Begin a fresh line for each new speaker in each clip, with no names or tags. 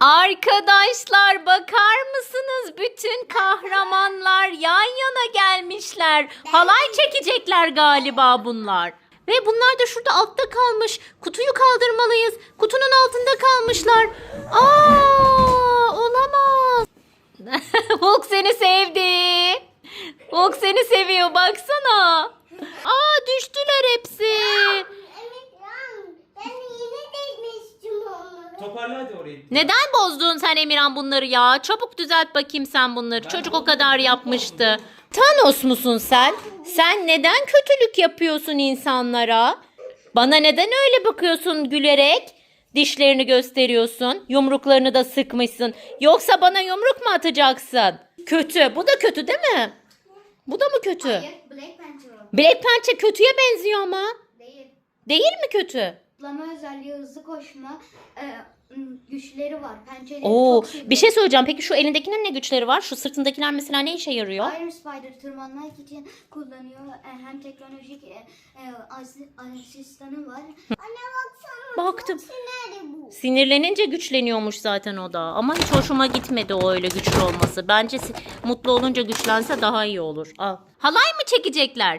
Arkadaşlar bakar mısınız? Bütün kahramanlar yan yana gelmişler. Halay çekecekler galiba bunlar. Ve bunlar da şurada altta kalmış. Kutuyu kaldırmalıyız. Kutunun altında kalmışlar. Aa, olamaz. Hulk seni sevdi. Hulk seni seviyor baksana. Aa düştüler hepsi.
Evet lan. Ben yine değmiştim onları.
Toparla hadi orayı.
Neden bozdun sen Emirhan bunları ya? Çabuk düzelt bakayım sen bunları. Çocuk o kadar yapmıştı. Thanos musun sen? Sen neden kötülük yapıyorsun insanlara? Bana neden öyle bakıyorsun gülerek? Dişlerini gösteriyorsun. Yumruklarını da sıkmışsın. Yoksa bana yumruk mu atacaksın? Kötü. Bu da kötü değil mi? Bu da mı kötü?
Black Panther o.
Black Panther kötüye benziyor ama.
Değil.
Değil mi kötü?
Zıplama özelliği, hızlı koşma, e, güçleri var. Pençeleri
Oo,
çok seviyor.
bir şey söyleyeceğim. Peki şu elindekinin ne güçleri var? Şu sırtındakiler mesela ne işe yarıyor?
Iron Spider tırmanmak için kullanıyor. E, hem teknolojik e, e, asi- asistanı var. Anne baksana.
Baktım.
Bu?
Sinirlenince güçleniyormuş zaten o da. Ama hiç hoşuma gitmedi o öyle güçlü olması. Bence si- mutlu olunca güçlense daha iyi olur. Al. Halay mı çekecekler?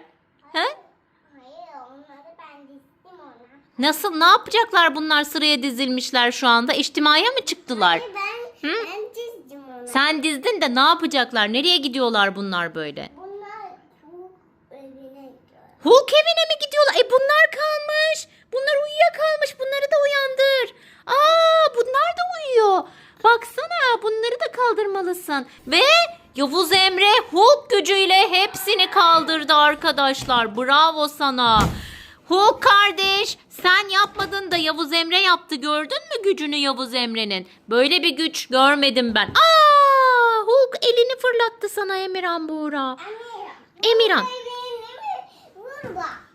He?
Hayır onları ben dizdim ona.
Nasıl? Ne yapacaklar bunlar sıraya dizilmişler şu anda? İçtimaya mı çıktılar?
Ben, ben dizdim onu.
Sen dizdin de ne yapacaklar? Nereye gidiyorlar bunlar böyle?
Bunlar bu evine gidiyor.
Hulk evine mi gidiyorlar? E bunlar kalmış. Bunlar uyuyakalmış. Bunları da uyandır. Aa bunlar da uyuyor. Baksana bunları da kaldırmalısın. Ve Yavuz Emre Hulk gücüyle hepsini kaldırdı arkadaşlar. Bravo sana. Hulk kardeş sen yapmadın da Yavuz Emre yaptı. Gördün mü gücünü Yavuz Emre'nin? Böyle bir güç görmedim ben. Aa Hulk elini fırlattı sana Emirhan Buğra. Emirhan.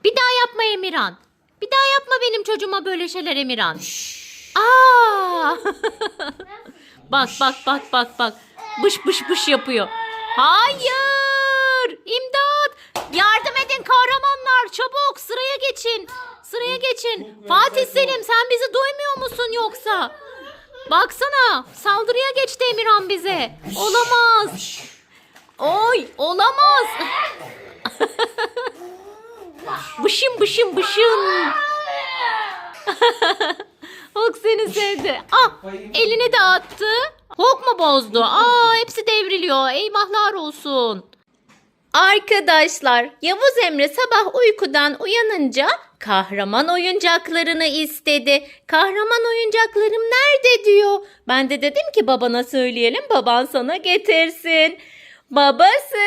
Bir daha yapma Emirhan. Bir daha yapma benim çocuğuma böyle şeyler Emirhan. Aa! bak bak bak bak bak. Bış bış bış yapıyor. Hayır! İmdat! Çabuk sıraya geçin. Sıraya geçin. Fatih Selim sen bizi duymuyor musun yoksa? Baksana saldırıya geçti Emirhan bize. Olamaz. Oy olamaz. Bışım bışım bışım. Hulk seni sevdi. Ah elini de attı. Hulk mu bozdu? Aa hepsi devriliyor. Eyvahlar olsun. Arkadaşlar Yavuz Emre sabah uykudan uyanınca kahraman oyuncaklarını istedi. Kahraman oyuncaklarım nerede diyor. Ben de dedim ki babana söyleyelim baban sana getirsin. Babası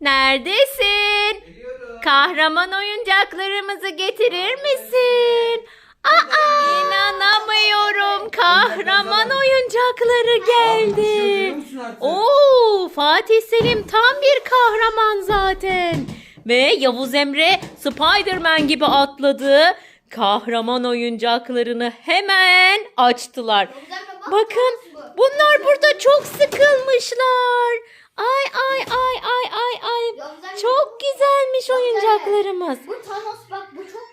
neredesin?
Geliyorum.
Kahraman oyuncaklarımızı getirir misin? Aa inanamıyorum. Kahraman oyuncakları geldi. Oo Fatih Selim tam bir kahraman zaten. Ve Yavuz Emre Spider-Man gibi atladı. Kahraman oyuncaklarını hemen açtılar. Bakın bunlar burada çok sıkılmışlar. Ay ay ay ay ay ay. Çok güzelmiş oyuncaklarımız.
Bu Thanos bak bu çok.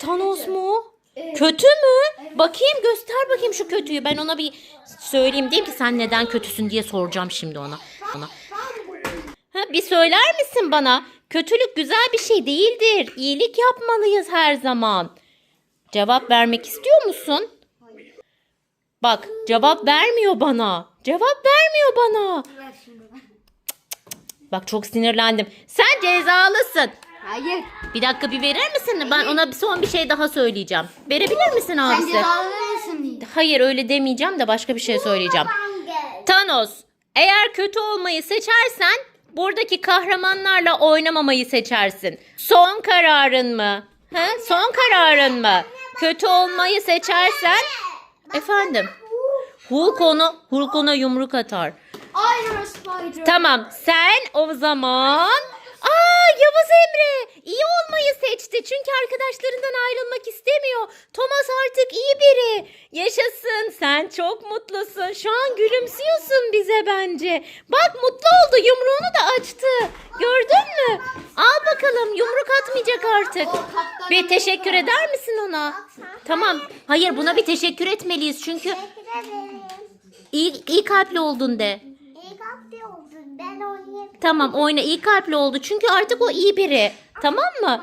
Thanos mu?
Evet.
Kötü mü? Bakayım göster bakayım şu kötüyü. Ben ona bir söyleyeyim diyeyim ki sen neden kötüsün diye soracağım şimdi ona. ona. Ha, bir söyler misin bana? Kötülük güzel bir şey değildir. İyilik yapmalıyız her zaman. Cevap vermek istiyor musun? Bak cevap vermiyor bana. Cevap vermiyor bana. Bak çok sinirlendim. Sen cezalısın.
Hayır.
Bir dakika bir verir misin? Ben ona bir- son bir şey daha söyleyeceğim. Verebilir misin
Sen
abisi?
cezalı mısın?
Hayır öyle demeyeceğim de başka bir şey söyleyeceğim. Thanos, eğer kötü olmayı seçersen buradaki kahramanlarla oynamamayı seçersin. Son kararın mı? Ha? Son kararın mı? Kötü olmayı seçersen efendim. Hulk onu Hulk ona yumruk atar. Tamam sen o zaman Yavuz Emre iyi olmayı seçti çünkü arkadaşlarından ayrılmak istemiyor. Thomas artık iyi biri. Yaşasın sen çok mutlusun. Şu an gülümsüyorsun bize bence. Bak mutlu oldu yumruğunu da açtı. Gördün mü? Al bakalım yumruk atmayacak artık. Bir teşekkür eder misin ona? Tamam. Hayır buna bir teşekkür etmeliyiz çünkü. İyi, iyi kalpli oldun de.
Ben oynayayım.
Tamam oyna iyi kalpli oldu. Çünkü artık o iyi biri. Tamam mı?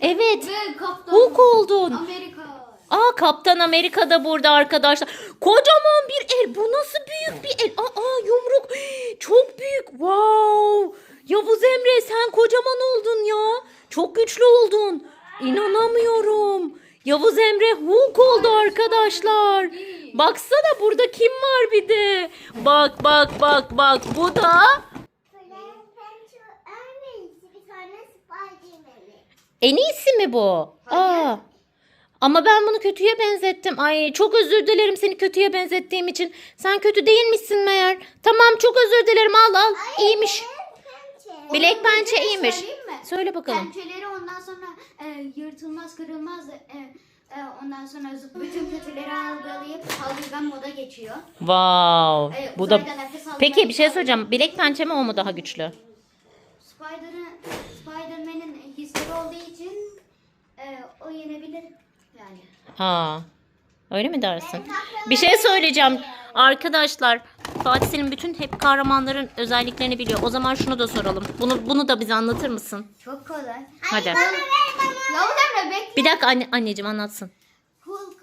Evet. Hulk oldun.
Amerika.
Aa Kaptan Amerika da burada arkadaşlar. Kocaman bir el. Bu nasıl büyük bir el? Aa yumruk. Çok büyük. Wow. Yavuz Emre sen kocaman oldun ya. Çok güçlü oldun. İnanamıyorum. Yavuz Emre Hulk oldu arkadaşlar. Baksana burada kim var bir de. Bak bak bak bak. Bu da en iyisi mi bu? Aa. Ama ben bunu kötüye benzettim. Ay çok özür dilerim seni kötüye benzettiğim için. Sen kötü değilmişsin meğer. Tamam çok özür dilerim al al. İyiymiş. Bilek pençe iyiymiş. Söyle bakalım.
Pençeleri ondan sonra e, yırtılmaz kırılmaz e, e, ondan sonra zıp- bütün kötüleri algılayıp saldırgan moda geçiyor.
Wow.
E,
Bu da
uzayda nefes almayı
Peki bir şey söyleyeceğim. Bilek pençe mi o mu daha güçlü?
Spider'ın Spider-Man'in hisleri olduğu için e, o yenebilir yani.
Ha. Öyle mi dersin? Bir şey söyleyeceğim. Arkadaşlar Fatih Selim bütün hep kahramanların özelliklerini biliyor. O zaman şunu da soralım. Bunu bunu da bize anlatır mısın?
Çok kolay.
Hadi.
Yavuz Emre bekle.
Bir dakika anne, anneciğim anlatsın.
Hulk,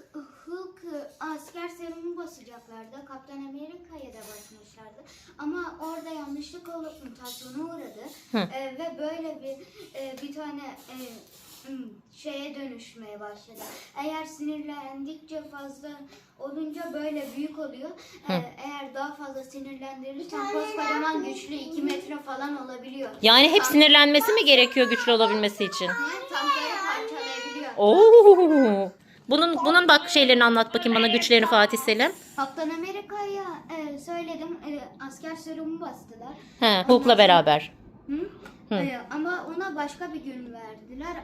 Hulk asker serumu basacaklardı. Kaptan Amerika'ya da basmışlardı. Ama orada yanlışlık olup mutasyona uğradı.
Hı.
E, ve böyle bir e, bir tane e, şeye dönüşmeye başladı. Eğer sinirlendikçe fazla olunca böyle büyük oluyor. E, eğer daha fazla sinirlendirirsen koskocaman güçlü 2 metre falan olabiliyor.
Yani hep sinirlenmesi mi gerekiyor güçlü olabilmesi için?
Tankları parçalayabiliyor.
Oo. Bunun bunun bak şeylerini anlat bakayım bana güçlerini Fatih Selim.
Kaptan Amerika'ya e, söyledim. E, asker serumu bastılar.
He, Hulk'la beraber.
Hı?
Hı.
E, ama ona başka bir gün verdiler.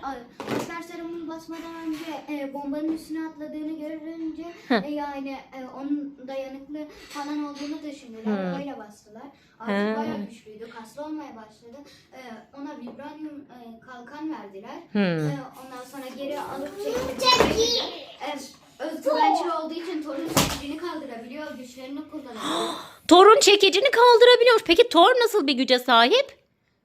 Asker serumunu basmadan önce e, bombanın üstüne atladığını görünce
Hı.
e, yani e, onun dayanıklı falan olduğunu düşündüler.
Hı.
Öyle bastılar.
Hı.
Artık bayağı güçlüydü. Kaslı olmaya başladı. E, ona vibranyum e, kalkan verdiler.
Hı.
E, ondan sonra geri alıp çekti. E, özgüvençli olduğu için torun çekicini kaldırabiliyor. Güçlerini kullanabiliyor.
Thor'un çekicini kaldırabiliyormuş. Peki Thor nasıl bir güce sahip?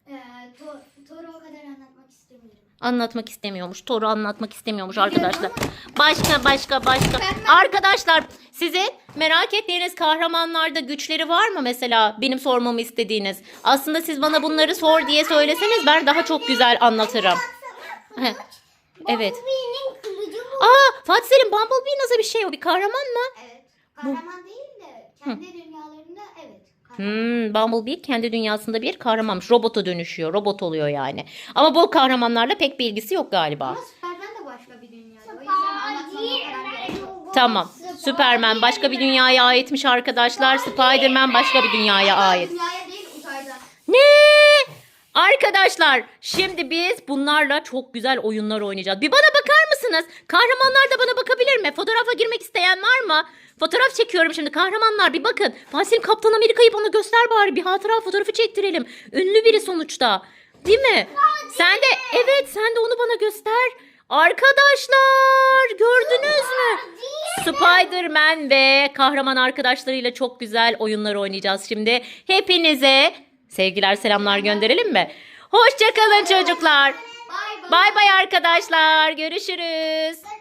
e, to, Thor'u o kadar anlatmak istemiyorum.
Anlatmak istemiyormuş. Thor'u anlatmak istemiyormuş arkadaşlar. Başka başka başka. Arkadaşlar sizin merak ettiğiniz kahramanlarda güçleri var mı mesela benim sormamı istediğiniz? Aslında siz bana bunları sor diye söyleseniz ben daha çok güzel anlatırım. Evet. Aa Fatih Selim Bumblebee nasıl bir şey o? Bir kahraman mı?
Evet. Kahraman değil de kendi.
Hmm, Bumblebee kendi dünyasında bir kahramanmış. Robota dönüşüyor. Robot oluyor yani. Ama bu kahramanlarla pek bir ilgisi yok galiba.
Ama Superman de başka bir. O yüzden anlatmama yok.
Tamam. Superman başka bir dünyaya aitmiş arkadaşlar. Spider-Man başka bir dünyaya ait.
Dünyaya değil uzayda.
Ne? Arkadaşlar şimdi biz bunlarla çok güzel oyunlar oynayacağız. Bir bana bakar mısınız? Kahramanlar da bana bakabilir mi? Fotoğrafa girmek isteyen var mı? Fotoğraf çekiyorum şimdi. Kahramanlar bir bakın. Fatih Kaptan Amerika'yı bana göster bari. Bir hatıra fotoğrafı çektirelim. Ünlü biri sonuçta. Değil mi? Sen de evet sen de onu bana göster. Arkadaşlar gördünüz mü? Spider-Man ve kahraman arkadaşlarıyla çok güzel oyunlar oynayacağız şimdi. Hepinize sevgiler selamlar gönderelim mi? Hoşçakalın çocuklar. Bay bay. Arkadaşlar. Görüşürüz.